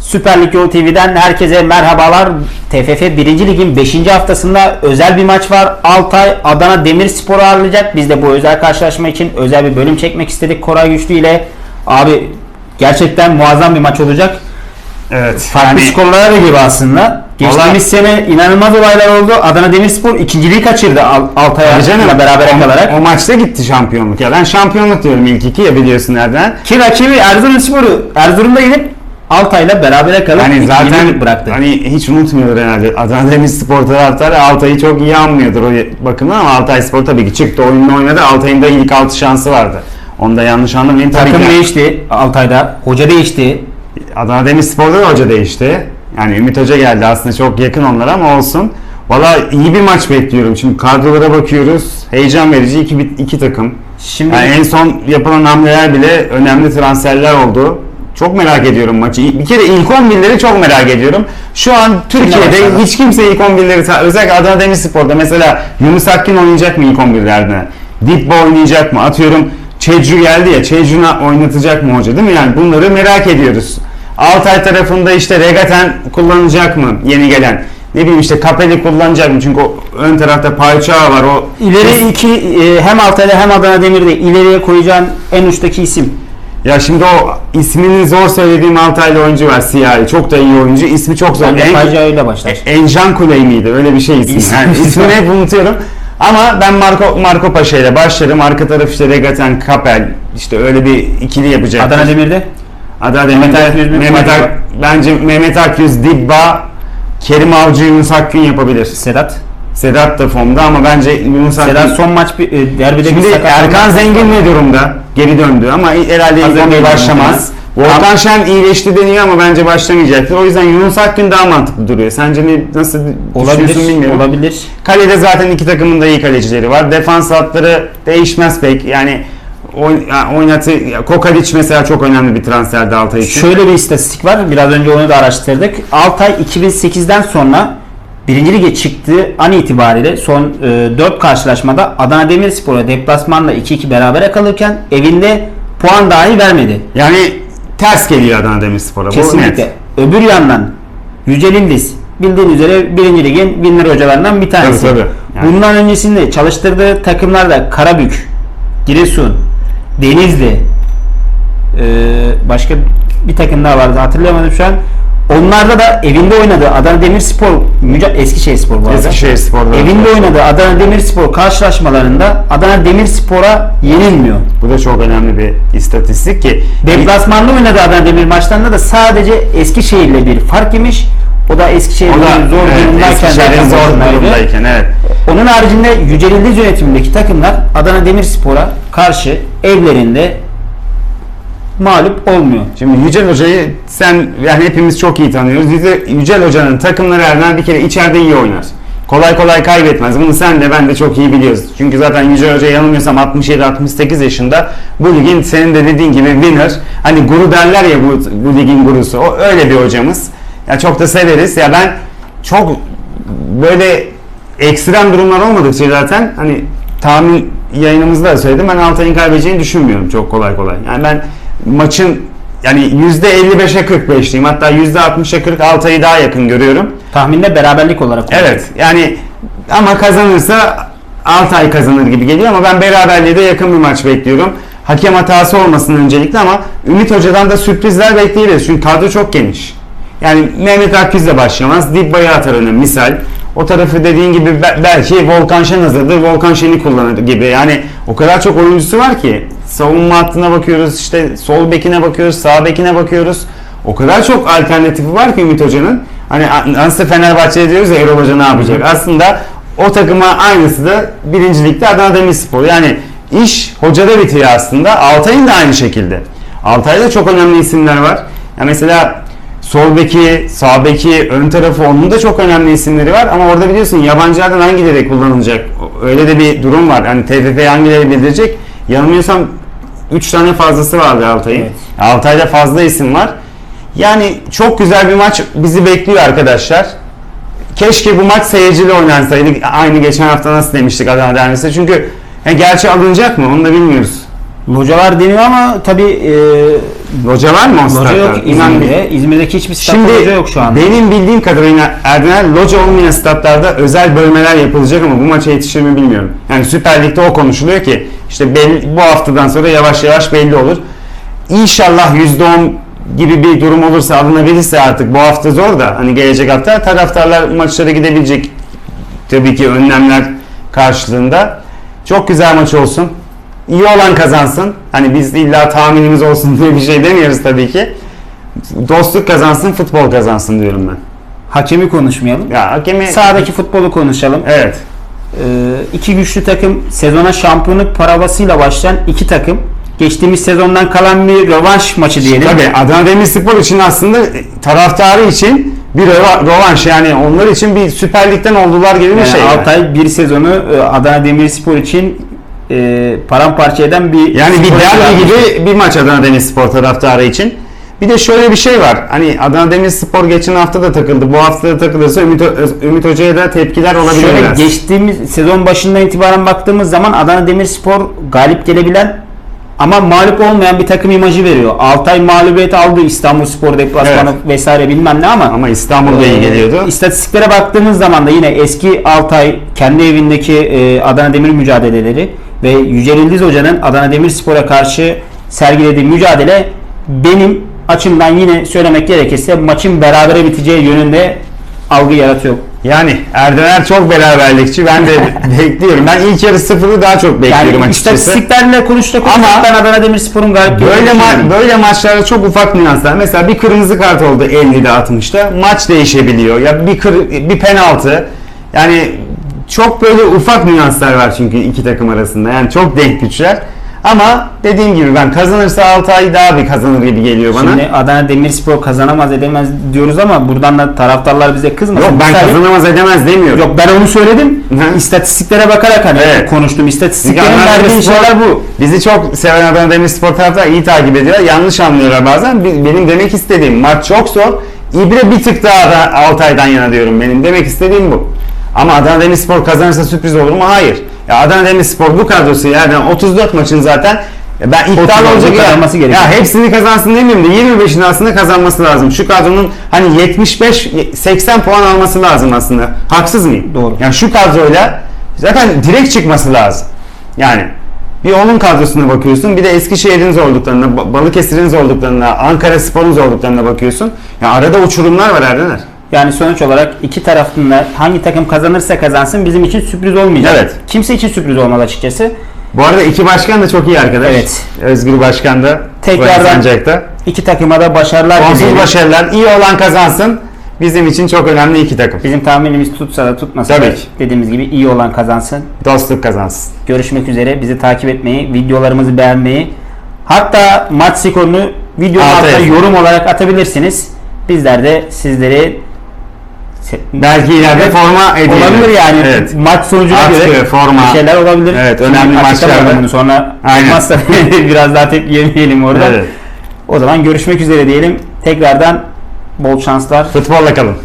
Süper Lig Yol TV'den herkese merhabalar. TFF 1. Lig'in 5. haftasında özel bir maç var. Altay Adana Demirspor'u ağırlayacak. Biz de bu özel karşılaşma için özel bir bölüm çekmek istedik Koray Güçlü ile. Abi gerçekten muazzam bir maç olacak. Evet. Farklı yani skorlara da gibi aslında. Geçtiğimiz Vallahi- sene inanılmaz olaylar oldu. Adana Demirspor ikinciliği kaçırdı Al- Altay'a beraber o, kalarak. o maçta gitti şampiyonluk ya. Ben şampiyonluk diyorum ilk iki ya biliyorsun nereden. Ki rakibi Erzurumspor'u Erzurum'da yenip Altay'la berabere kalıp ikinciliği zaten bıraktı. hani hiç unutmuyordur herhalde. Adana Demirspor taraftarı Altay'ı çok iyi anmıyordur o bakımdan ama Altay Spor tabii ki çıktı oyununu oynadı. Altay'ın da ilk altı şansı vardı. Onu da yanlış anlamayın. Tabii Takım ki değişti Altay'da. Hoca değişti. Adana Demirspor'da da hoca değişti. Yani Ümit Hoca geldi aslında çok yakın onlara ama olsun. Valla iyi bir maç bekliyorum. Şimdi kadrolara bakıyoruz. Heyecan verici iki, iki takım. Şimdi Yani en son yapılan hamleler bile önemli transferler oldu. Çok merak ediyorum maçı. Bir kere ilk 11'leri çok merak ediyorum. Şu an Türkiye'de hiç kimse ilk 11'leri ta- özellikle Adana Demirspor'da mesela Yunus Akgün oynayacak mı ilk 11'lerde? Dipbo oynayacak mı? Atıyorum Çecu geldi ya Çecu'na oynatacak mı hoca değil mi? Yani bunları merak ediyoruz. Altay tarafında işte Regaten kullanacak mı yeni gelen? Ne bileyim işte Kapeli kullanacak mı? Çünkü o ön tarafta Payçağı var. O ileri iki e, hem Altay'da hem Adana Demir'de ileriye koyacağın en uçtaki isim. Ya şimdi o ismini zor söylediğim Altaylı oyuncu var Siyahi. Çok da iyi oyuncu. İsmi çok zor. Bence En- Facia öyle başlar. E- Enjan Kuley miydi? Öyle bir şey ismi. İsmi- Yani ismini hep unutuyorum. Ama ben Marco Marco Paşa ile başlarım. Arka taraf işte Regaten Kapel. işte öyle bir ikili yapacak. Adana Demir'de Adana Mehmet Demir'de Akyüz bir Mehmet Ak- bence Mehmet Akyüz, Dibba, Kerim Avcı, Yunus Akgün yapabilir. Sedat. Sedat da formda ama bence Yunus Akgün... Sedat son maç bir e, derbide Şimdi bir Erkan Zengin ne durumda? Geri döndü ama herhalde ilk Hazır 11 değil başlamaz. Volkan Şen iyileşti deniyor ama bence başlamayacaktır. O yüzden Yunus Akgün daha mantıklı duruyor. Sence ne, nasıl Olabilir. bilmiyorum. Olabilir. Kalede zaten iki takımın da iyi kalecileri var. Defans hatları değişmez pek. Yani oyn, ya oynatı ya Kokalic mesela çok önemli bir transferdi Altay için. Şöyle bir istatistik var. Biraz önce onu da araştırdık. Altay 2008'den sonra birinci lige çıktığı an itibariyle son e, 4 karşılaşmada Adana Demirspor'a deplasmanla 2-2 berabere kalırken evinde puan dahi vermedi. Yani ters geliyor Adana Demirspor'a. Kesinlikle. Öbür yandan Yücel İldiz bildiğin üzere birinci ligin winner hocalarından bir tanesi. Tabii, tabii. Yani- Bundan öncesinde çalıştırdığı takımlarda Karabük, Giresun, Denizli, e, başka bir takım daha vardı hatırlayamadım şu an. Onlarda da evinde oynadığı Adana Demirspor, Eskişehirspor bu arada. Eskişehirspor'da. Evinde oynadığı Adana Demirspor karşılaşmalarında Adana Demirspor'a yenilmiyor. Bu da çok önemli bir istatistik ki Deplasmanda oynadığı Adana Demir maçlarında da sadece Eskişehir'le bir fark yemiş. O da Eskişehir'in zor evet, durumdayken Eskişehir'in zor durumdayken evet. Onun haricinde Yücel İldiz yönetimindeki takımlar Adana Demirspor'a karşı evlerinde mağlup olmuyor. Şimdi Yücel Hoca'yı sen yani hepimiz çok iyi tanıyoruz. Yüce- Yücel Hoca'nın takımları zaman bir kere içeride iyi oynar. Kolay kolay kaybetmez. Bunu sen de ben de çok iyi biliyoruz. Çünkü zaten Yücel Hoca yanılmıyorsam 67-68 yaşında bu ligin senin de dediğin gibi winner. Hani guru derler ya bu, bu ligin gurusu. O öyle bir hocamız. Ya çok da severiz. Ya ben çok böyle ekstrem durumlar olmadıkça zaten hani tahmin yayınımızda da söyledim. Ben Altay'ın kaybedeceğini düşünmüyorum çok kolay kolay. Yani ben maçın yani %55'e 45 diyeyim. Hatta %60'a 40 Altay'ı daha yakın görüyorum. Tahminde beraberlik olarak. Evet yani ama kazanırsa Altay kazanır gibi geliyor ama ben beraberliğe de yakın bir maç bekliyorum. Hakem hatası olmasın öncelikle ama Ümit Hoca'dan da sürprizler bekleyebiliriz. Çünkü kadro çok geniş. Yani Mehmet Akgüz'le başlamaz. Dibba'yı atar öne misal. O tarafı dediğin gibi be- belki Volkan Şen hazırdır. Volkan Şen'i kullanır gibi. Yani o kadar çok oyuncusu var ki. Savunma hattına bakıyoruz, işte sol bekine bakıyoruz, sağ bekine bakıyoruz. O kadar çok alternatifi var ki Ümit Hoca'nın. Hani nasıl Fenerbahçe diyoruz ya Erol Hoca ne yapacak? Aslında o takıma aynısı da birincilikte Adana Demirspor. Yani iş hocada bitiyor aslında. Altay'ın da aynı şekilde. Altay'da çok önemli isimler var. Ya mesela sol beki, sağ beki, ön tarafı onun da çok önemli isimleri var ama orada biliyorsun yabancılardan hangileri kullanılacak? Öyle de bir durum var. Hani TFF hangileri bildirecek? Yanılmıyorsam 3 tane fazlası vardı Altay'ın. Evet. Altay'da fazla isim var. Yani çok güzel bir maç bizi bekliyor arkadaşlar. Keşke bu maç seyircili oynansaydı. Aynı geçen hafta nasıl demiştik Adana Derbisi'nde. Çünkü he, gerçi alınacak mı onu da bilmiyoruz. Localar deniyor ama tabii e, Loca var mı loca yok İzmir'de. İzmir'deki hiçbir statta Şimdi loca yok şu anda. benim bildiğim kadarıyla Erdener loca olmayan statlarda özel bölmeler yapılacak ama bu maça yetişir mi bilmiyorum. Yani Süper Lig'de o konuşuluyor ki işte belli, bu haftadan sonra yavaş yavaş belli olur. İnşallah %10 gibi bir durum olursa alınabilirse artık bu hafta zor da hani gelecek hafta taraftarlar maçlara gidebilecek tabii ki önlemler karşılığında. Çok güzel maç olsun. İyi olan kazansın. Hani biz illa tahminimiz olsun diye bir şey demiyoruz tabii ki. Dostluk kazansın, futbol kazansın diyorum ben. Hakemi konuşmayalım. Ya hakemi... Sahadaki futbolu konuşalım. Evet. Ee, iki güçlü takım sezona şampiyonluk paravasıyla başlayan iki takım. Geçtiğimiz sezondan kalan bir rövanş maçı diyelim. Tabii Adana Demirspor için aslında taraftarı için bir röva- rövanş yani onlar için bir Süper Lig'den oldular gibi bir Yani şey. yani. Altay bir sezonu e, Adana Demirspor için e, paramparça eden bir Yani bir derbi gibi bir maç Adana Demirspor taraftarı için. Bir de şöyle bir şey var. Hani Adana Demirspor geçen hafta da takıldı. Bu hafta da takılırsa Ümit, Ümit Hoca'ya da tepkiler olabilir Şöyle biraz. geçtiğimiz sezon başından itibaren baktığımız zaman Adana Demirspor galip gelebilen ama mağlup olmayan bir takım imajı veriyor. Altay mağlubiyet aldı İstanbul Spor deplasmanı vesaire bilmem ne ama Ama İstanbul'da iyi Ee, geliyordu. İstatistiklere baktığımız zaman da yine eski Altay kendi evindeki e, Adana Demir mücadeleleri ve Yücel İldiz Hoca'nın Adana Demirspor'a karşı sergilediği mücadele benim açımdan yine söylemek gerekirse maçın berabere biteceği yönünde algı yaratıyor. Yani Erdener çok beraberlikçi. Ben de bekliyorum. Ben ilk yarı sıfırı daha çok bekliyorum Yani açıkçası. istatistiklerle konuşacak Ama ben Adana Demirspor'un galip Böyle ma- böyle maçlarda çok ufak nüanslar. Mesela bir kırmızı kart oldu 50'de 60'da. Maç değişebiliyor. Ya bir kır- bir penaltı. Yani çok böyle ufak nüanslar var çünkü iki takım arasında. Yani çok denk güçler. Ama dediğim gibi ben kazanırsa Altay daha bir kazanır gibi geliyor bana. Şimdi Adana Demirspor kazanamaz edemez diyoruz ama buradan da taraftarlar bize kızmasın. Yok ben Sadece- kazanamaz edemez demiyorum. Yok ben onu söyledim. Hı. İstatistiklere bakarak hani Evet. konuştum. İstatistiklerin verdiği şeyler bu. Bizi çok seven Adana Demirspor taraftarı iyi takip ediyorlar. Yanlış anlıyorlar bazen. Benim demek istediğim maç çok zor. İbre bir tık daha da Altay'dan yana diyorum. Benim demek istediğim bu. Ama Adana Demirspor kazanırsa sürpriz olur mu? Hayır. Ya Adana Demirspor bu kadrosu yani 34 maçın zaten ben iddialı 30'unu olacak ya. kazanması gerekiyor. Ya hepsini kazansın demiyorum da 25'ini aslında kazanması lazım. Şu kadronun hani 75 80 puan alması lazım aslında. Haksız mıyım? Doğru. Yani şu kadroyla zaten direkt çıkması lazım. Yani bir onun kadrosuna bakıyorsun, bir de Eskişehir'in zorluklarına, Ba- Balıkesir'in zorluklarına, Ankara Spor'un zorluklarına bakıyorsun. Ya arada uçurumlar var Erdener. Yani sonuç olarak iki tarafın da hangi takım kazanırsa kazansın bizim için sürpriz olmayacak. Evet. Kimse için sürpriz olmaz açıkçası. Bu arada iki başkan da çok iyi arkadaş. Evet. Özgür Başkan da. Tekrardan- Sancak'ta. İki takıma da başarılar Sonsuz dileyelim. başarılar. İyi olan kazansın. Bizim için çok önemli iki takım. Bizim tahminimiz tutsa da tutmasa Tabii da ki. dediğimiz gibi iyi olan kazansın. Dostluk kazansın. Görüşmek üzere. Bizi takip etmeyi, videolarımızı beğenmeyi, hatta maç skorunu video Alta altına yorum olarak atabilirsiniz. Bizler de sizleri Belki ileride forma hediye olabilir yani Evet. maç sonucuna Atkı, göre forma. bir şeyler olabilir. Evet, önemli açıklamadım maçlarda. bunu sonra Aynen. olmazsa biraz daha tepki yemeyelim orada. Evet. O zaman görüşmek üzere diyelim. Tekrardan bol şanslar. Futbolla kalın.